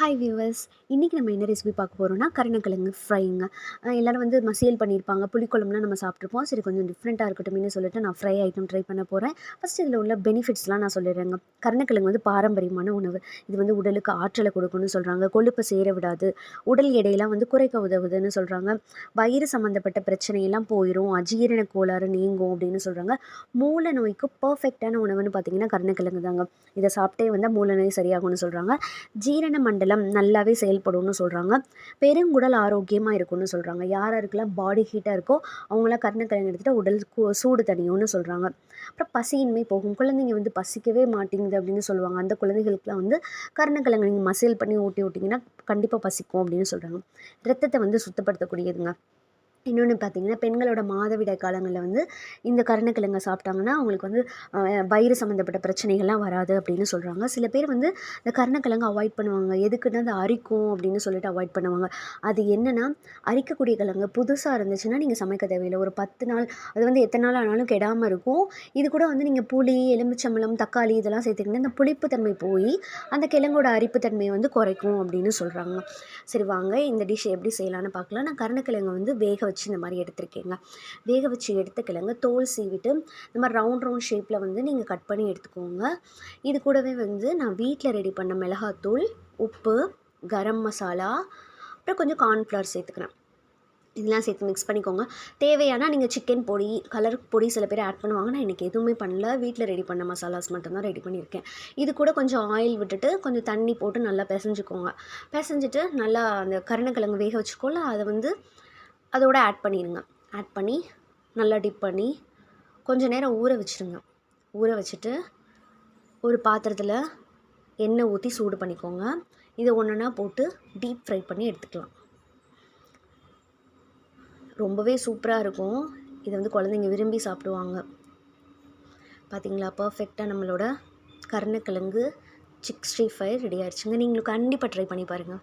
Hi viewers இன்றைக்கி நம்ம என்ன ரெசிபி பார்க்க போகிறோம்னா கருணக்கிழங்கு ஃப்ரைங்க எல்லோரும் வந்து மசியல் பண்ணியிருப்பாங்க. புளிக்குழம்புலாம் நம்ம சாப்பிட்ருப்போம் சரி கொஞ்சம் டிஃப்ரெண்ட்டாக இருக்கட்டும்னு சொல்லிட்டு நான் ஃப்ரை ஐட்டம் ட்ரை பண்ண போகிறேன் ஃபஸ்ட் இதில் உள்ள பெனிஃபிட்ஸ்லாம் நான் சொல்லிடுறேங்க. கருணக்கிழங்கு வந்து பாரம்பரியமான உணவு. இது வந்து உடலுக்கு ஆற்றலை கொடுக்கும்னு சொல்கிறாங்க கொழுப்பை சேர விடாது. உடல் எடையெல்லாம் வந்து குறைக்க உதவுதுன்னு சொல்கிறாங்க வயிறு சம்மந்தப்பட்ட பிரச்சனையெல்லாம் போயிடும் அஜீரண கோளாறு நீங்கும் அப்படின்னு சொல்கிறாங்க மூல நோய்க்கு பர்ஃபெக்டான உணவுன்னு பார்த்தீங்கன்னா கருணக்கிழங்கு தாங்க. இதை சாப்பிட்டே வந்தால் மூல நோய் சரியாகும்னு சொல்கிறாங்க ஜீரண எல்லாம் நல்லாவே செயல்படும்னு சொல்கிறாங்க பெருங்குடல் ஆரோக்கியமாக இருக்கும்னு சொல்கிறாங்க யார் யாருக்கெல்லாம் பாடி ஹீட்டாக இருக்கோ அவங்களாம் கருணக்கிழங்கு எடுத்துகிட்டு உடல் சூடு தனியும்னு சொல்கிறாங்க அப்புறம் பசியின்மை போகும். குழந்தைங்க வந்து பசிக்கவே மாட்டேங்குது அப்படின்னு சொல்லுவாங்க. அந்த குழந்தைகளுக்குலாம் வந்து கருணக்கிழங்கு நீங்கள் மசியல் பண்ணி ஊட்டி விட்டிங்கன்னா கண்டிப்பாக பசிக்கும் அப்படின்னு சொல்கிறாங்க ரத்தத்தை வந்து சுத்தப்படுத்தக்கூடியதுங்க. இன்னொன்று பார்த்தீங்கன்னா பெண்களோட மாதவிடாய் காலங்களில் வந்து இந்த கருணக்கிழங்க சாப்பிட்டாங்கன்னா அவங்களுக்கு வந்து வயிறு சம்மந்தப்பட்ட பிரச்சனைகள்லாம் வராது அப்படின்னு சொல்கிறாங்க சில பேர் வந்து இந்த கருணக்கிழங்கு அவாய்ட் பண்ணுவாங்க. எதுக்குன்னா அது அரிக்கும் அப்படின்னு சொல்லிட்டு அவாய்ட் பண்ணுவாங்க. அது என்னென்னா அரிக்கக்கூடிய கிழங்கு புதுசாக இருந்துச்சுன்னா நீங்கள் சமைக்க தேவையில்லை. ஒரு பத்து நாள் அது வந்து எத்தனை நாள் ஆனாலும் கெடாமல் இருக்கும். இது கூட வந்து நீங்கள் புளி எலுமிச்சம்பழம் தக்காளி இதெல்லாம் சேர்த்துக்கிங்கன்னா இந்த புளிப்புத்தன்மை போய் அந்த கிழங்கோட அரிப்புத்தன்மையை வந்து குறைக்கும் அப்படின்னு சொல்கிறாங்க சரி வாங்க இந்த டிஷ் எப்படி செய்யலாம்னு பார்க்கலாம் நான் கருணக்கிழங்கு வந்து வேக வச்சு இந்த மாதிரி எடுத்திருக்கேங்க. வேக வச்சு எடுத்த கிழங்கு தோல் சீவிட்டு இந்த மாதிரி ரவுண்ட் ரவுண்ட் ஷேப்பில் வந்து நீங்கள் கட் பண்ணி எடுத்துக்கோங்க. இது கூடவே வந்து நான் வீட்டில் ரெடி பண்ண மிளகாத்தூள் உப்பு கரம் மசாலா அப்புறம் கொஞ்சம் கார்ன்ஃப்ளவர் சேர்த்துக்கிறேன். இதெல்லாம் சேர்த்து மிக்ஸ் பண்ணிக்கோங்க. தேவையானால் நீங்கள் சிக்கன் பொடி கலர் பொடி சில பேர் ஆட் பண்ணுவாங்க. நான் இன்றைக்கி எதுவுமே பண்ணல. வீட்டில் ரெடி பண்ண மசாலாஸ் மட்டும்தான் ரெடி பண்ணியிருக்கேன். இது கூட கொஞ்சம் ஆயில் விட்டுட்டு கொஞ்சம் தண்ணி போட்டு நல்லா பிசைஞ்சுக்கோங்க. பிசைஞ்சிட்டு நல்லா அந்த கருணக்கிழங்கு வேக வச்சுக்கோல அதை வந்து அதோட ஆட் பண்ணிடுங்க ஆட் பண்ணி நல்லா டிப் பண்ணி கொஞ்சம் நேரம் ஊற வச்சுருங்க. ஊற வச்சுட்டு ஒரு பாத்திரத்தில் எண்ணெய் ஊற்றி சூடு பண்ணிக்கோங்க. இதை ஒன்றுனா போட்டு டீப் ஃப்ரை பண்ணி எடுத்துக்கலாம். ரொம்பவே சூப்பராக இருக்கும். இதை வந்து குழந்தைங்க விரும்பி சாப்பிடுவாங்க. பார்த்தீங்களா பர்ஃபெக்டாக நம்மளோட கருணக்கிழங்கு சிக்ஸ்டி ஃபைவ் ரெடி ஆயிடுச்சுங்க. நீங்களும் கண்டிப்பாக ட்ரை பண்ணி பாருங்கள்